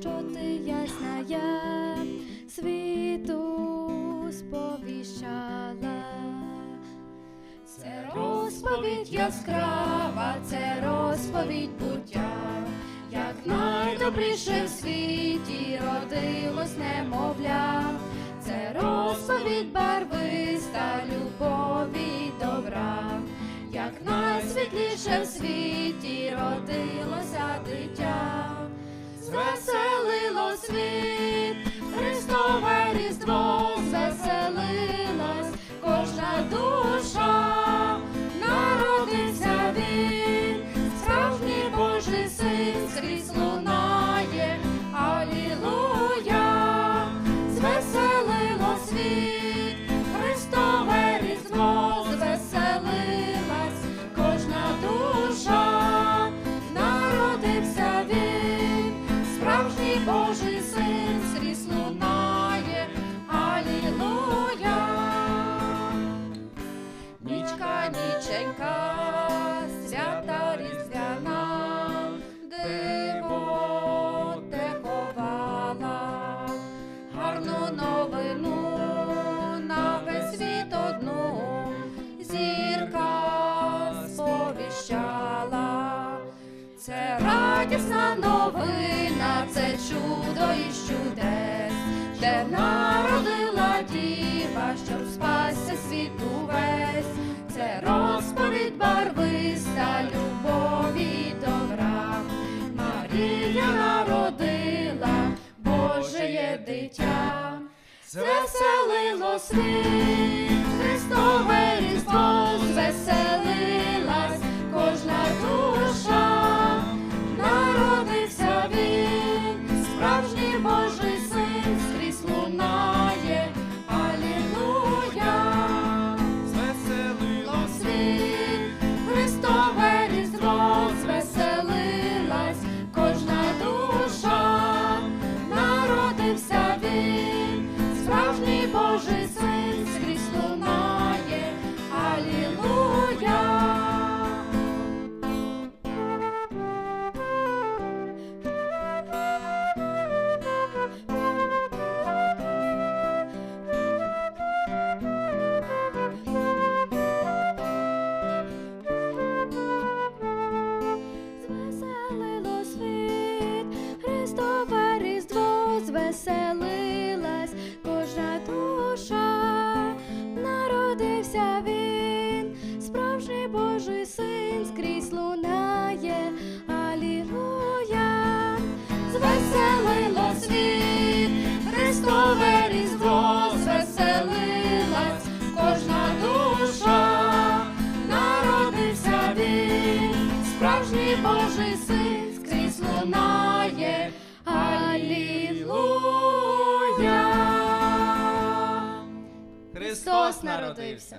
що ти ясная світу сповіщала. Це розповідь яскрава, це розповідь буття, як найдобріше в світі родилось немовля. Це розповідь барвиста любові добра, як найсвітліше в світі родилося світ, Христове різдво Нічка, свята різдвяна, диво те ховала, гарну новину на весь світ одну зірка сповіщала. Це радісна новина, Дитя, звеселило світ, Христове різдво звеселилась Божий син скрізь лунає, Алілуя, звеселило світ, Христове різдво звеселилась кожна душа, народився він, справжній Божий син скрізь лунає, Алілуя. Христос народився.